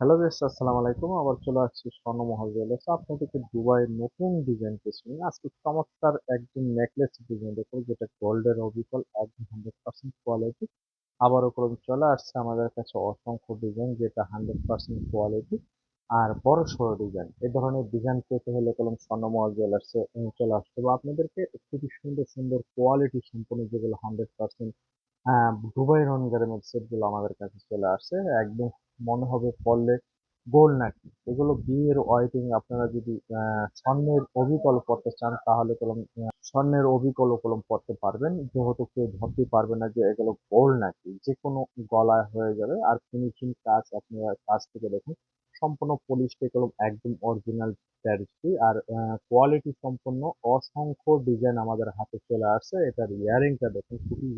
Hello বেশ আসসালামু আলাইকুম। আবার চলে আসছি স্বর্ণমহল জুয়েলার্স। আপনাদেরকে দুবাইয়ের নতুন ডিজাইন কিছু নিয়ে আজকে চমৎকার একদম নেকলেস ডিজাইন দেখো যেটা গোল্ডের অবিকল একদম হান্ড্রেড পার্সেন্ট কোয়ালিটি আবারও করে চলে আসছে আমাদের কাছে অসংখ্য ডিজাইন যেটা হান্ড্রেড পার্সেন্ট কোয়ালিটি আর বড় সড়ো ডিজাইন এ ধরনের ডিজাইন পেতে হলে কলম স্বর্ণমহল জুয়েলার্সে চলে আসতে হবে। আপনাদেরকে খুবই সুন্দর সুন্দর কোয়ালিটি সম্পন্ন যেগুলো হান্ড্রেড পার্সেন্ট দুবাই রন সেটগুলো আমাদের কাছে চলে আসছে। একদম মনে হবে পরলে গোল নাকি? এগুলো বিয়ের ওয়াইটিং আপনারা যদি স্বর্ণের অবিকল পড়তে চান, তাহলে কলম স্বর্ণের অবিকল কলম পড়তে পারবেন। যেহেতু কেউ ধরতে পারবে না যে এগুলো গোল নাকি, যে কোনো গলায় হয়ে যাবে। আর ফিনিশিং কাজ আপনারা কাজ থেকে দেখুন, সম্পূর্ণ পলিশটা কলম একদম অরিজিনাল প্যারিসটি আর কোয়ালিটি সম্পন্ন অসংখ্য ডিজাইন আমাদের হাতে চলে আসছে। এটার ইয়ারিংটা দেখুন, খুবই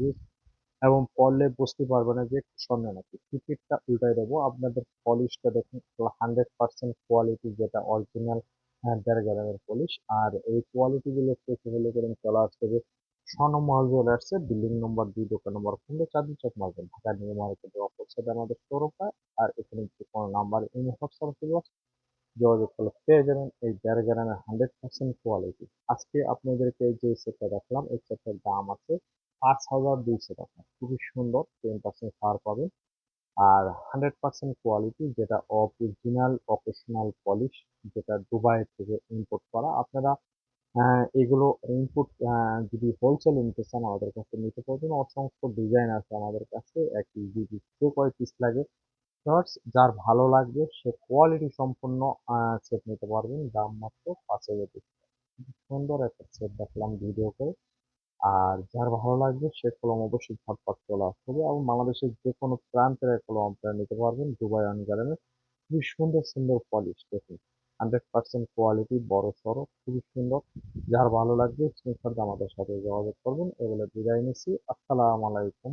এবং পড়লে বুঝতে পারবে না যে স্বর্ণ নাকি টিকিটটা উল্টাই দেবো। আপনাদের পলিশটা দেখুন হান্ড্রেড পার্সেন্ট কোয়ালিটি যেটা অরিজিনাল দেড় গ্রামের পলিশ আর এই কোয়ালিটিগুলো হলে করে চলে আসতে স্বর্ণমহল জুয়েলার্সে বিল্ডিং নম্বর দুই, দোকান নম্বর পনেরো চাঁদি চক মার্কেট ঢাকা নিউ মার্কেটের অপোজিটে আমাদের শোরুমটা আর এখানে যে কোনো নাম্বার ইন হোয়াটসঅ্যাপ যোগাযোগ করলে পেয়ে যাবেন এই দেড় গ্রামের হান্ড্রেড পার্সেন্ট কোয়ালিটি আজকে আপনাদেরকে যে সেটটা দেখলাম, এই সেটটার দাম আছে পাঁচ হাজার দুইশো টাকা। খুবই সুন্দর টেন পার্সেন্ট ছাড় পাবেন। আর হান্ড্রেড পার্সেন্ট কোয়ালিটি যেটা অরিজিনাল প্রফেশনাল পলিশ যেটা দুবাই থেকে ইম্পোর্ট করা। আপনারা এগুলো ইনপুট যদি হোলসেল নিতে চান আমাদের কাছে নিতে পারবেন। অসংখ্য ডিজাইন আছে আমাদের কাছে। একই যদি যে কয় পিস লাগে। যার ভালো লাগবে, সে কোয়ালিটি সম্পন্ন সেট নিতে পারবেন। দাম মাত্র পাঁচ হাজার সুন্দর একটা সেট দেখলাম ভিডিও করে আর যার ভালো লাগবে সে কলম অবশ্যই ঝটপট চলে আসতে হবে এবং বাংলাদেশের যে কোনো প্রান্তের কলম আপনারা নিতে পারবেন দুবাই অন এর খুবই সুন্দর সুন্দর পলিশ দেখুন। হান্ড্রেড পার্সেন্ট কোয়ালিটি বড় সড়ো, খুবই সুন্দর। যার ভালো লাগবে, স্ক্রিনশট আমাদের সাথে যোগাযোগ করবেন। এগুলো বিদায় নিচ্ছি। আসসালামু আলাইকুম।